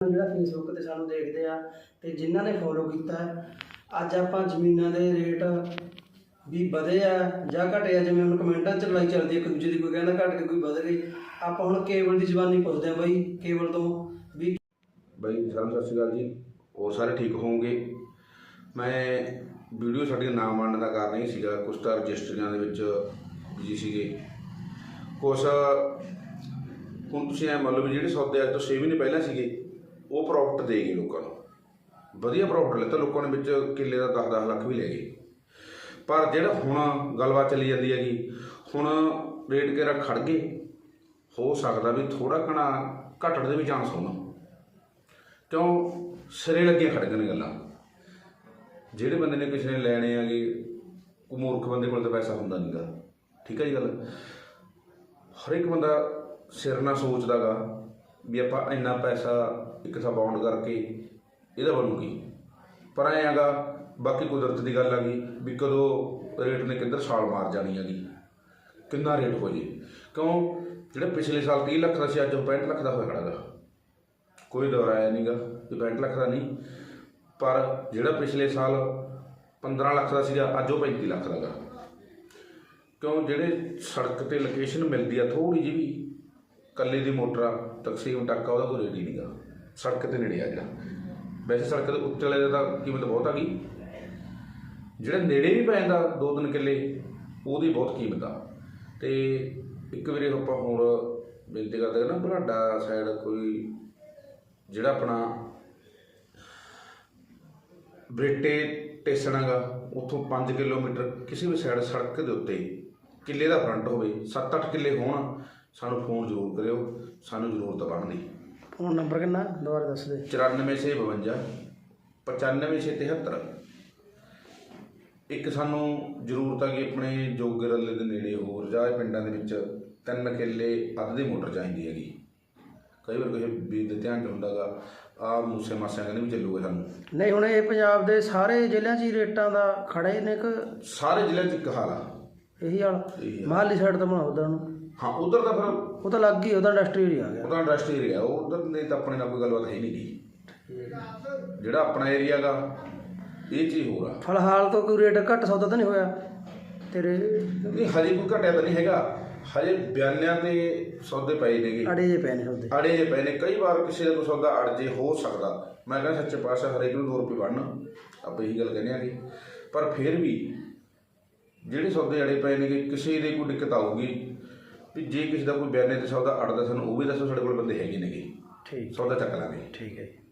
ਜਿਹੜਾ ਫੇਸਬੁੱਕ ਤੇ ਸਾਨੂੰ ਦੇਖਦੇ ਆ ਤੇ ਜਿਨ੍ਹਾਂ ਨੇ ਫੋਲੋ ਕੀਤਾ ਅੱਜ ਆਪਾਂ ਜ਼ਮੀਨਾਂ ਦੇ ਰੇਟ ਵੀ ਵਧੇ ਆ ਜਾਂ ਘਟੇ ਆ, ਜਿਵੇਂ ਹੁਣ ਕਮੈਂਟਾਂ 'ਚ ਲੜਾਈ ਚੱਲਦੀ ਹੈ ਇੱਕ ਦੂਜੇ ਦੀ ਕੋਈ ਕਹਿੰਦਾ ਘਟ ਕੇ ਕੋਈ ਵਧ ਗਈ ਆਪਾਂ ਹੁਣ ਕੇਵਲ ਦੀ ਜ਼ਬਾਨੀ ਪੁੱਛਦੇ ਆ ਬਾਈ, ਕੇਵਲ ਤੋਂ ਵੀ ਬਾਈ, ਸਾਰਿਆਂ ਨੂੰ ਸਤਿ ਸ਼੍ਰੀ ਅਕਾਲ ਜੀ। ਉਹ ਸਾਰੇ ਠੀਕ ਹੋਵੋਗੇ? ਮੈਂ ਵੀਡੀਓ ਸਾਡੀਆਂ ਨਾ ਬਣਨ ਦਾ ਕਾਰਨ ਇਹ ਸੀਗਾ ਕੁਝ ਤਾਂ ਰਜਿਸਟਰੀਆਂ ਦੇ ਵਿੱਚ ਜੀ ਸੀਗੇ। ਕੁਝ ਹੁਣ ਤੁਸੀਂ ਐ ਮੰਨ ਲਓ ਵੀ ਜਿਹੜੇ ਸੌਦੇ ਅੱਜ ਤੋਂ 6 ਮਹੀਨੇ ਪਹਿਲਾਂ ਸੀਗੇ ਉਹ ਪ੍ਰੋਫਿਟ ਦੇ ਗਈ ਲੋਕਾਂ ਨੂੰ। ਵਧੀਆ ਪ੍ਰੋਫਿਟ ਲਿੱਤਾ ਲੋਕਾਂ ਨੇ ਵਿੱਚ ਕਿੱਲੇ ਦਾ 10-10 ਲੱਖ ਵੀ ਲੈ ਗਏ। ਪਰ ਜਿਹੜਾ ਹੁਣ ਗੱਲਬਾਤ ਚੱਲੀ ਜਾਂਦੀ ਹੈਗੀ, ਹੁਣ ਰੇਟ ਕਿਹੜਾ ਖੜ ਗਏ, ਹੋ ਸਕਦਾ ਵੀ ਥੋੜਾ ਘਣਾ ਘਟਣ ਦੇ ਵੀ ਚਾਂਸ ਹੋਣ। ਕਿਉਂ? ਸਿਰੇ ਲੱਗੀਆਂ ਖੜੀਆਂ ਨੇ ਗੱਲਾਂ। ਜਿਹੜੇ ਬੰਦੇ ਨੇ ਕਿਸੇ ਨੇ ਲੈਣੇ ਆਗੇ ਉਹ ਮੂਰਖ ਬੰਦੇ ਕੋਲ ਤਾਂ ਪੈਸਾ ਹੁੰਦਾ ਨਹੀਂਗਾ। ਠੀਕ ਹੈ ਜੀ ਗੱਲ? ਹਰ ਇੱਕ ਬੰਦਾ ਸਿਰ ਨਾਲ ਸੋਚਦਾਗਾ। ਵੀ ਆਪਾਂ ਇੰਨਾ ਪੈਸਾ ਇੱਕ ਥਾਂ ਬਾਉਂਡ ਕਰਕੇ ਇਹਦਾ ਬਣੂਗੀ ਪਰ ਐਂ ਹੈਗਾ, ਬਾਕੀ ਕੁਦਰਤ ਦੀ ਗੱਲ ਆ ਗਈ ਵੀ ਕਦੋਂ ਰੇਟ ਨੇ ਕਿੱਧਰ ਛਾਲ ਮਾਰ ਜਾਣੀ ਹੈਗੀ। ਕਿੰਨਾ ਰੇਟ ਹੋ ਜੇ? ਕਿਉਂ? ਜਿਹੜੇ ਪਿਛਲੇ ਸਾਲ 30 ਲੱਖ ਦਾ ਸੀ, ਅੱਜ ਉਹ 65 ਲੱਖ ਦਾ ਹੋਇਆ ਖੜਾਗਾ ਕੋਈ ਦੁਹਰਾਇਆ ਨਹੀਂਗਾ ਵੀ 65 ਲੱਖ ਦਾ ਨਹੀਂ। ਪਰ ਜਿਹੜਾ ਪਿਛਲੇ ਸਾਲ 15 ਲੱਖ ਦਾ ਸੀਗਾ, ਅੱਜ ਉਹ 35 ਲੱਖ ਦਾ ਗਾ ਕਿਉਂ? ਜਿਹੜੇ ਸੜਕ ਤੇ ਲੋਕੇਸ਼ਨ ਮਿਲਦੀ ਆ ਥੋੜੀ ਜਿਹੀ ਵੀ ਕੱਲੇ ਦੀ ਮੋਟਰ ਆ ਤਕਸੀਮ ਟੱਕਾ ਉਹਦਾ ਕੋਈ ਰੇਟ ਹੀ ਨਹੀਂਗਾ ਸੜਕ ਤੇ ਨੇੜੇ ਆ ਜਿਹੜਾ ਵੈਸੇ ਸੜਕ ਦੇ ਉੱਤੇ ਵਾਲੇ ਦਾ ਤਾਂ ਕੀਮਤ ਬਹੁਤ ਆ ਗਈ। ਜਿਹੜਾ ਨੇੜੇ ਵੀ ਪੈ ਜਾਂਦਾ ਦੋ ਤਿੰਨ ਕਿੱਲੇ, ਉਹਦੀ ਬਹੁਤ ਕੀਮਤ ਆ। ਤੇ ਇੱਕ ਵਾਰੀ ਆਪਾਂ ਹੋਰ ਬੇਨਤੀ ਕਰਦੇ ਨਾ, ਬਰਾਡਾ ਸਾਈਡ ਕੋਈ ਜਿਹੜਾ ਆਪਣਾ ਬ੍ਰਿਟੇ ਟੇਸਣਾਗਾ ਉੱਥੋਂ 5 ਕਿਲੋਮੀਟਰ ਕਿਸੇ ਵੀ ਸਾਈਡ ਸੜਕ ਦੇ ਉੱਤੇ ਕਿੱਲੇ ਦਾ ਫਰੰਟ ਹੋਵੇ 7-8 ਕਿੱਲੇ ਹੋਣ ਸਾਨੂੰ ਫੋਨ ਜ਼ਰੂਰ ਕਰਿਓ ਸਾਨੂੰ ਜ਼ਰੂਰਤ ਬਣਦੀ ਫੋਨ ਨੰਬਰ ਕਿੰਨਾ? ਦੁਬਾਰਾ ਦੱਸ ਦੇ। 9452 95673 ਇੱਕ ਸਾਨੂੰ ਜ਼ਰੂਰਤ ਆ ਕਿ ਆਪਣੇ ਜੋਗਰਲੇ ਦੇ ਨੇੜੇ ਹੋਰ ਜਾਂ ਪਿੰਡਾਂ ਦੇ ਵਿੱਚ ਤਿੰਨ ਕਿੱਲੇ ਅੱਧ ਦੀ ਮੋਟਰ ਚਾਹੀਦੀ ਹੈਗੀ। ਕਈ ਵਾਰ ਕਿਸੇ ਵੀਰ ਦੇ ਧਿਆਨ ਚ ਹੁੰਦਾਗਾ ਆ ਮੂਸੇ ਮਾਸਿਆਂ ਕਹਿੰਦੇ ਵੀ ਚੱਲੂਗਾ ਸਾਨੂੰ। ਨਹੀਂ ਹੁਣ ਇਹ ਪੰਜਾਬ ਦੇ ਸਾਰੇ ਜ਼ਿਲ੍ਹਿਆਂ 'ਚ ਹੀ ਰੇਟਾਂ ਦਾ ਖੜੇ ਨੇ ਕਿ ਸਾਰੇ ਜ਼ਿਲ੍ਹਿਆਂ 'ਚ ਇੱਕ ਹਾਲ ਆ। ਇਹੀ ਵਾਲਾ ਇਹੀ ਮਾਹਲੀ ਸਾਈਡ ਤੋਂ ਬਣਾ ਉਧਰ ਨੂੰ। ਹਾਂ ਉਧਰ ਤਾਂ ਫਿਰ ਉਹ ਤਾਂ ਲੱਗ ਗਈ ਉਹਦਾ ਇੰਡਸਟਰੀ ਏਰੀਆ ਆ ਗਿਆ। ਉਹਦਾ ਇੰਡਸਟਰੀ ਏਰੀਆ ਉਧਰ ਦੇ ਤਾਂ ਆਪਣੇ ਨਾਲ ਕੋਈ ਗੱਲਬਾਤ ਹੈ ਨਹੀਂ ਗੀ। ਜਿਹੜਾ ਆਪਣਾ ਏਰੀਆ ਗਾ ਇਹ ਚੀਜ਼ ਹੋਰ ਆ। ਫਿਲਹਾਲ ਤਾਂ ਕੋਈ ਰੇਟ ਘੱਟ ਸੌਦਾ ਤਾਂ ਨਹੀਂ ਹੋਇਆ। ਤੇਰੇ ਨਹੀਂ ਹਜੇ ਕੋਈ ਘਟਿਆ ਤਾਂ ਨਹੀਂ ਹੈਗਾ। ਹਜੇ ਬਿਆਨਿਆਂ ਤੇ ਸੌਦੇ ਪਏ ਨੇਗੇ ਅੜੇ ਜੇ ਪਏ ਨੇ ਸੌਦੇ। ਅੜੇ ਜੇ ਪਏ ਨੇ। ਕਈ ਵਾਰ ਕਿਸੇ ਦਾ ਕੋਈ ਸੌਦਾ ਅੜ ਜੇ ਹੋ ਸਕਦਾ। ਮੈਂ ਕਹਿੰਦਾ ਸੱਚੇ ਪਾਤਸ਼ਾਹ ਹਰੇਕ ਨੂੰ 2 ਰੁਪਏ ਵੜਨ ਆਪਾਂ ਇਹੀ ਗੱਲ ਕਹਿੰਦੇ ਆਗੇ ਪਰ ਫਿਰ ਵੀ ਜਿਹੜੇ ਸੌਦੇ ਅੜੇ ਪਏ ਨੇਗੇ ਕਿਸੇ ਦੇ ਕੋਈ ਦਿੱਕਤ ਆਊਗੀ ਵੀ ਜੇ ਕਿਸੇ ਦਾ ਕੋਈ ਬਿਆਨੇ ਤੇ ਸੌਦਾ ਅੜਦਾ ਸਾਨੂੰ ਉਹ ਵੀ ਦੱਸੋ ਸਾਡੇ ਕੋਲ ਬੰਦੇ ਹੈਗੇ ਨੇਗੇ। ਠੀਕ। ਸੌਦਾ ਚੱਕ ਲਾਂਗੇ। ਠੀਕ ਹੈ ਜੀ।